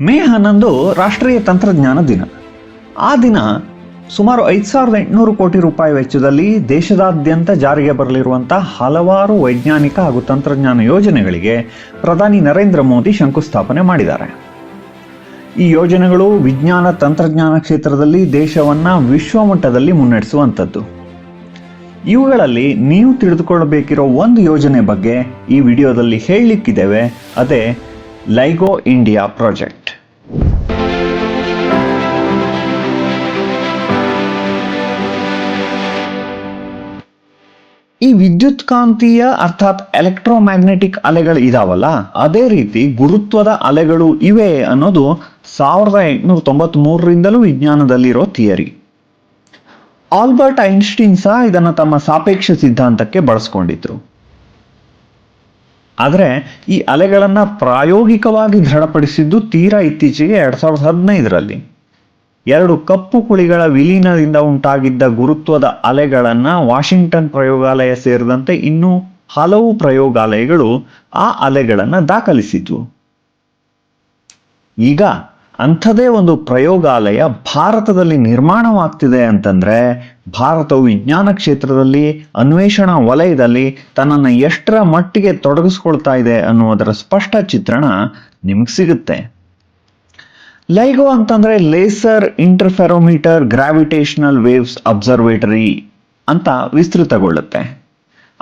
ಮೇ ಹನ್ನೊಂದು ರಾಷ್ಟ್ರೀಯ ತಂತ್ರಜ್ಞಾನ ದಿನ. ಆ ದಿನ ಸುಮಾರು ಐದು ಸಾವಿರದ ಎಂಟುನೂರು ಕೋಟಿ ರೂಪಾಯಿ ವೆಚ್ಚದಲ್ಲಿ ದೇಶದಾದ್ಯಂತ ಜಾರಿಗೆ ಬರಲಿರುವಂತಹ ಹಲವಾರು ವೈಜ್ಞಾನಿಕ ಹಾಗೂ ತಂತ್ರಜ್ಞಾನ ಯೋಜನೆಗಳಿಗೆ ಪ್ರಧಾನಿ ನರೇಂದ್ರ ಮೋದಿ ಶಂಕುಸ್ಥಾಪನೆ ಮಾಡಿದ್ದಾರೆ. ಈ ಯೋಜನೆಗಳು ವಿಜ್ಞಾನ ತಂತ್ರಜ್ಞಾನ ಕ್ಷೇತ್ರದಲ್ಲಿ ದೇಶವನ್ನ ವಿಶ್ವಮಟ್ಟದಲ್ಲಿ ಮುನ್ನಡೆಸುವಂಥದ್ದು. ಇವುಗಳಲ್ಲಿ ನೀವು ತಿಳಿದುಕೊಳ್ಳಬೇಕಿರೋ ಒಂದು ಯೋಜನೆ ಬಗ್ಗೆ ಈ ವಿಡಿಯೋದಲ್ಲಿ ಹೇಳಲಿಕ್ಕಿದ್ದೇವೆ ಅದೇ ಲೈಗೋ ಇಂಡಿಯಾ ಪ್ರಾಜೆಕ್ಟ್. ಈ ವಿದ್ಯುತ್ ಕಾಂತೀಯ ಅರ್ಥಾತ್ ಎಲೆಕ್ಟ್ರೋಮ್ಯಾಗ್ನೆಟಿಕ್ ಅಲೆಗಳು ಇದಾವಲ್ಲ, ಅದೇ ರೀತಿ ಗುರುತ್ವದ ಅಲೆಗಳು ಇವೆ ಅನ್ನೋದು ಸಾವಿರದ ಎಂಟುನೂರ ತೊಂಬತ್ತ್ ಮೂರರಿಂದಲೂ ವಿಜ್ಞಾನದಲ್ಲಿರೋ ಥಿಯರಿ. ಆಲ್ಬರ್ಟ್ ಐನ್ಸ್ಟೀನ್ ಸಹ ಇದನ್ನು ತಮ್ಮ ಸಾಪೇಕ್ಷ ಸಿದ್ಧಾಂತಕ್ಕೆ ಬಳಸ್ಕೊಂಡಿದ್ರು. ಆದರೆ ಈ ಅಲೆಗಳನ್ನು ಪ್ರಾಯೋಗಿಕವಾಗಿ ದೃಢಪಡಿಸಿದ್ದು ತೀರಾ ಇತ್ತೀಚೆಗೆ ಎರಡು ಸಾವಿರದ ಹದಿನೈದರಲ್ಲಿ. ಎರಡು ಕಪ್ಪು ಕುಳಿಗಳ ವಿಲೀನದಿಂದ ಉಂಟಾಗಿದ್ದ ಗುರುತ್ವದ ಅಲೆಗಳನ್ನು ವಾಷಿಂಗ್ಟನ್ ಪ್ರಯೋಗಾಲಯ ಸೇರಿದಂತೆ ಇನ್ನೂ ಹಲವು ಪ್ರಯೋಗಾಲಯಗಳು ಆ ಅಲೆಗಳನ್ನು ದಾಖಲಿಸಿತು ಈಗ ಅಂಥದೇ ಒಂದು ಪ್ರಯೋಗಾಲಯ ಭಾರತದಲ್ಲಿ ನಿರ್ಮಾಣವಾಗ್ತಿದೆ ಅಂತಂದ್ರೆ ಭಾರತವು ವಿಜ್ಞಾನ ಕ್ಷೇತ್ರದಲ್ಲಿ, ಅನ್ವೇಷಣಾ ವಲಯದಲ್ಲಿ ತನ್ನನ್ನು ಎಷ್ಟರ ಮಟ್ಟಿಗೆ ತೊಡಗಿಸ್ಕೊಳ್ತಾ ಇದೆ ಅನ್ನುವುದರ ಸ್ಪಷ್ಟ ಚಿತ್ರಣ ನಿಮ್ಗೆ ಸಿಗುತ್ತೆ. ಲೈಗೋ ಅಂತಂದ್ರೆ laser interferometer gravitational waves observatory ಅಂತ ವಿಸ್ತೃತಗೊಳ್ಳುತ್ತೆ.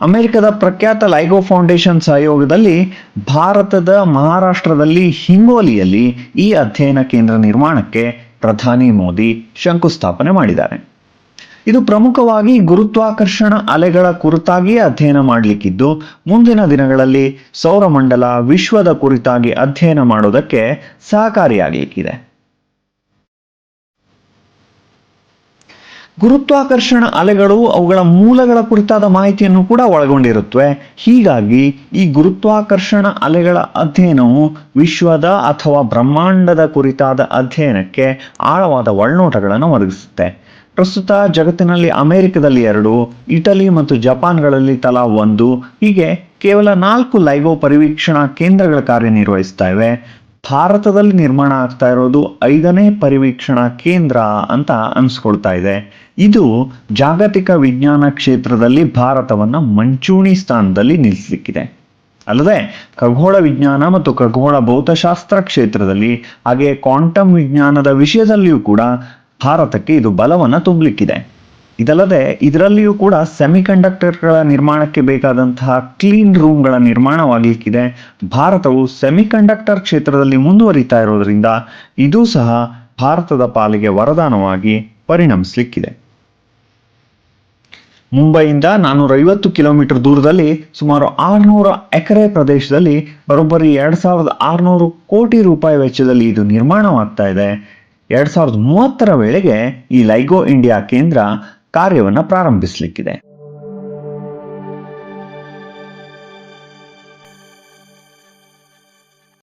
ಅಮೆರಿಕದ ಪ್ರಖ್ಯಾತ ಲೈಗೋ ಫೌಂಡೇಶನ್ ಸಹಯೋಗದಲ್ಲಿ ಭಾರತದ ಮಹಾರಾಷ್ಟ್ರದಲ್ಲಿ ಹಿಂಗೋಲಿಯಲ್ಲಿ ಈ ಅಧ್ಯಯನ ಕೇಂದ್ರ ನಿರ್ಮಾಣಕ್ಕೆ ಪ್ರಧಾನಿ ಮೋದಿ ಶಂಕುಸ್ಥಾಪನೆ ಮಾಡಿದ್ದಾರೆ. ಇದು ಪ್ರಮುಖವಾಗಿ ಗುರುತ್ವಾಕರ್ಷಣ ಅಲೆಗಳ ಕುರಿತಾಗಿಯೇ ಅಧ್ಯಯನ ಮಾಡಲಿಕ್ಕಿದ್ದು, ಮುಂದಿನ ದಿನಗಳಲ್ಲಿ ಸೌರಮಂಡಲ ವಿಶ್ವದ ಕುರಿತಾಗಿ ಅಧ್ಯಯನ ಮಾಡೋದಕ್ಕೆ ಸಹಕಾರಿಯಾಗಲಿಕ್ಕಿದೆ. ಗುರುತ್ವಾಕರ್ಷಣ ಅಲೆಗಳು ಅವುಗಳ ಮೂಲಗಳ ಕುರಿತಾದ ಮಾಹಿತಿಯನ್ನು ಕೂಡ ಒಳಗೊಂಡಿರುತ್ತವೆ. ಹೀಗಾಗಿ ಈ ಗುರುತ್ವಾಕರ್ಷಣ ಅಲೆಗಳ ಅಧ್ಯಯನವು ವಿಶ್ವದ ಅಥವಾ ಬ್ರಹ್ಮಾಂಡದ ಕುರಿತಾದ ಅಧ್ಯಯನಕ್ಕೆ ಆಳವಾದ ಒಳನೋಟಗಳನ್ನು ಒದಗಿಸುತ್ತೆ. ಪ್ರಸ್ತುತ ಜಗತ್ತಿನಲ್ಲಿ ಅಮೆರಿಕದಲ್ಲಿ ಎರಡು, ಇಟಲಿ ಮತ್ತು ಜಪಾನ್ಗಳಲ್ಲಿ ತಲಾ ಒಂದು. ಹೀಗೆ ಕೇವಲ ನಾಲ್ಕು ಲೈವೋ ಪರಿವೀಕ್ಷಣಾ ಕೇಂದ್ರಗಳ ಕಾರ್ಯನಿರ್ವಹಿಸ್ತಾ ಇವೆ. ಭಾರತದಲ್ಲಿ ನಿರ್ಮಾಣ ಆಗ್ತಾ ಇರೋದು ಐದನೇ ಪರಿವೀಕ್ಷಣಾ ಕೇಂದ್ರ ಅಂತ ಅನಿಸ್ಕೊಳ್ತಾ ಇದೆ. ಇದು ಜಾಗತಿಕ ವಿಜ್ಞಾನ ಕ್ಷೇತ್ರದಲ್ಲಿ ಭಾರತವನ್ನು ಮಂಚೂಣಿ ಸ್ಥಾನದಲ್ಲಿ ನಿಲ್ಲಿಸಲಿಕ್ಕಿದೆ. ಅಲ್ಲದೆ ಖಗೋಳ ವಿಜ್ಞಾನ ಮತ್ತು ಖಗೋಳ ಭೌತಶಾಸ್ತ್ರ ಕ್ಷೇತ್ರದಲ್ಲಿ ಹಾಗೆ ಕ್ವಾಂಟಮ್ ವಿಜ್ಞಾನದ ವಿಷಯದಲ್ಲಿಯೂ ಕೂಡ ಭಾರತಕ್ಕೆ ಇದು ಬಲವನ್ನು ತುಂಬಲಿಕ್ಕಿದೆ. ಇದಲ್ಲದೆ ಇದರಲ್ಲಿಯೂ ಕೂಡ ಸೆಮಿಕಂಡಕ್ಟರ್ಗಳ ನಿರ್ಮಾಣಕ್ಕೆ ಬೇಕಾದಂತಹ ಕ್ಲೀನ್ ರೂಮ್ಗಳ ನಿರ್ಮಾಣವಾಗಲಿಕ್ಕಿದೆ ಭಾರತವು ಸೆಮಿಕಂಡಕ್ಟರ್ ಕ್ಷೇತ್ರದಲ್ಲಿ ಮುಂದುವರಿತಾ ಇರೋದರಿಂದ ಇದೂ ಸಹ ಭಾರತದ ಪಾಲಿಗೆ ವರದಾನವಾಗಿ ಪರಿಣಮಿಸಲಿಕ್ಕಿದೆ. ಮುಂಬೈಯಿಂದ ನಾನ್ನೂರ ಐವತ್ತು ಕಿಲೋಮೀಟರ್ ದೂರದಲ್ಲಿ ಸುಮಾರು ಆರುನೂರ ಎಕರೆ ಪ್ರದೇಶದಲ್ಲಿ ಬರೋಬ್ಬರಿ ಎರಡ್ ಸಾವಿರದ ಆರುನೂರು ಕೋಟಿ ರೂಪಾಯಿ ವೆಚ್ಚದಲ್ಲಿ ಇದು ನಿರ್ಮಾಣವಾಗ್ತಾ ಇದೆ. ಎರಡ್ ಸಾವಿರದ ಮೂವತ್ತರ ವೇಳೆಗೆ ಈ ಲೈಗೋ ಇಂಡಿಯಾ ಕೇಂದ್ರ ಕಾರ್ಯವನ್ನು ಪ್ರಾರಂಭಿಸಲಿಕ್ಕಿದೆ.